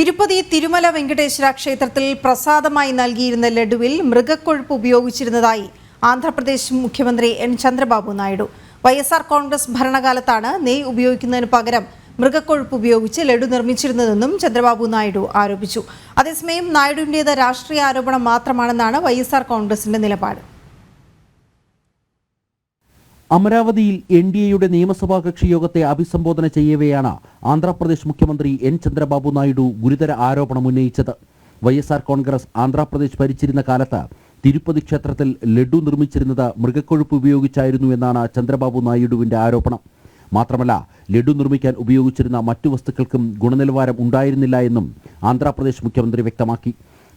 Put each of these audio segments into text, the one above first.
തിരുപ്പതി തിരുമല വെങ്കടേശ്വര ക്ഷേത്രത്തിൽ പ്രസാദമായി നൽകിയിരുന്ന ലഡുവിൽ മൃഗക്കൊഴുപ്പ് ഉപയോഗിച്ചിരുന്നതായി ആന്ധ്രാപ്രദേശ് മുഖ്യമന്ത്രി N Chandrababu Naidu. Y S R Congress ഭരണകാലത്താണ് നെയ് ഉപയോഗിക്കുന്നതിന് പകരം മൃഗക്കൊഴുപ്പ് ഉപയോഗിച്ച് ലഡു നിർമ്മിച്ചിരുന്നതെന്നും ചന്ദ്രബാബു നായിഡു ആരോപിച്ചു. അതേസമയം നായിഡുവിന്റേത് രാഷ്ട്രീയ ആരോപണം മാത്രമാണെന്നാണ് വൈ കോൺഗ്രസിന്റെ നിലപാട്. അമരാവതിയിൽ എൻ ഡി എയുടെ നിയമസഭാ കക്ഷി യോഗത്തെ അഭിസംബോധന ചെയ്യവെയാണ് ആന്ധ്രാപ്രദേശ് മുഖ്യമന്ത്രി എൻ ചന്ദ്രബാബു നായിഡു ഗുരുതര ആരോപണം ഉന്നയിച്ചത്. Y S R Congress Andhra Pradesh ഭരിച്ചിരുന്ന കാലത്ത് തിരുപ്പതി ക്ഷേത്രത്തിൽ ലഡു നിർമ്മിച്ചിരുന്നത് മൃഗക്കൊഴുപ്പ് ഉപയോഗിച്ചായിരുന്നു എന്നാണ് ചന്ദ്രബാബു നായിഡുവിന്റെ ആരോപണം. മാത്രമല്ല ലഡു നിർമ്മിക്കാൻ ഉപയോഗിച്ചിരുന്ന മറ്റു വസ്തുക്കൾക്കും ഗുണനിലവാരം ഉണ്ടായിരുന്നില്ല എന്നും ആന്ധ്രാപ്രദേശ് മുഖ്യമന്ത്രി വ്യക്തമാക്കി.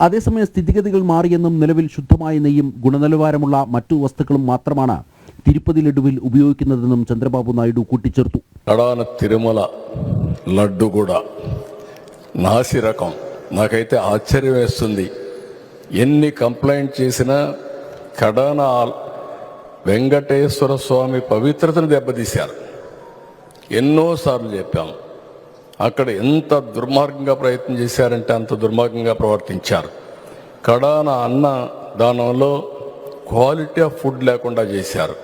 അതേസമയം സ്ഥിതിഗതികൾ മാറിയെന്നും നിലവിൽ ശുദ്ധമായ നെയ്യും ഗുണനിലവാരമുള്ള മറ്റു വസ്തുക്കളും മാത്രമാണ് తిరుపతి ലഡുവിൽ ഉപയോഗിക്കുന്നതെന്നും చంద్రబాబు నాయుడు കൂട്ടിച്ചേർത്തു. కడాన తిరుమల లడ్డు కూడా నాసి రకం. నాకైతే ఆశ్చర్యం వేస్తుంది. ఎన్ని కంప్లైంట్ చేసినా కడాన వెంకటేశ్వర స్వామి పవిత్రతను దెబ్బతీశారు. ఎన్నోసార్లు చెప్పాం. అక్కడ ఎంత దుర్మార్గంగా ప్రయత్నం చేశారంటే అంత దుర్మార్గంగా ప్రవర్తించారు. కడాన అన్న దానంలో క్వాలిటీ ఆఫ్ ఫుడ్ లేకుండా చేశారు.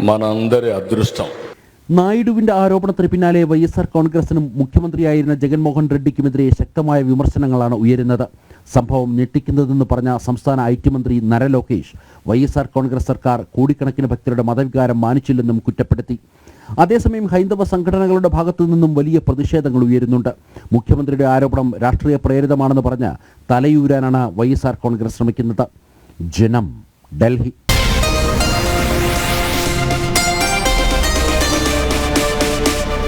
മനാന്തര അദൃഷ്ടം. നായിഡുവിന്റെ ആരോപണത്തിന് പിന്നാലെ വൈ എസ് ആർ കോൺഗ്രസിനും മുഖ്യമന്ത്രിയായിരുന്ന ജഗൻമോഹൻ റെഡ്ഡിക്കുമെതിരെ ശക്തമായ വിമർശനങ്ങളാണ് ഉയരുന്നത്. സംഭവം ഞെട്ടിക്കുന്നതെന്ന് പറഞ്ഞ സംസ്ഥാന ഐ ടി മന്ത്രി Nara Lokesh Y S R Congress സർക്കാർ കോടിക്കണക്കിന് ഭക്തരുടെ മതവികാരം മാനിച്ചില്ലെന്നും കുറ്റപ്പെടുത്തി. അതേസമയം ഹൈന്ദവ സംഘടനകളുടെ ഭാഗത്തു നിന്നും വലിയ പ്രതിഷേധങ്ങൾ ഉയരുന്നുണ്ട്. മുഖ്യമന്ത്രിയുടെ ആരോപണം രാഷ്ട്രീയ പ്രേരിതമാണെന്ന് പറഞ്ഞ് തലയൂരാനാണ് വൈ എസ് ആർ കോൺഗ്രസ് ശ്രമിക്കുന്നത്. ജനം ഡൽഹി.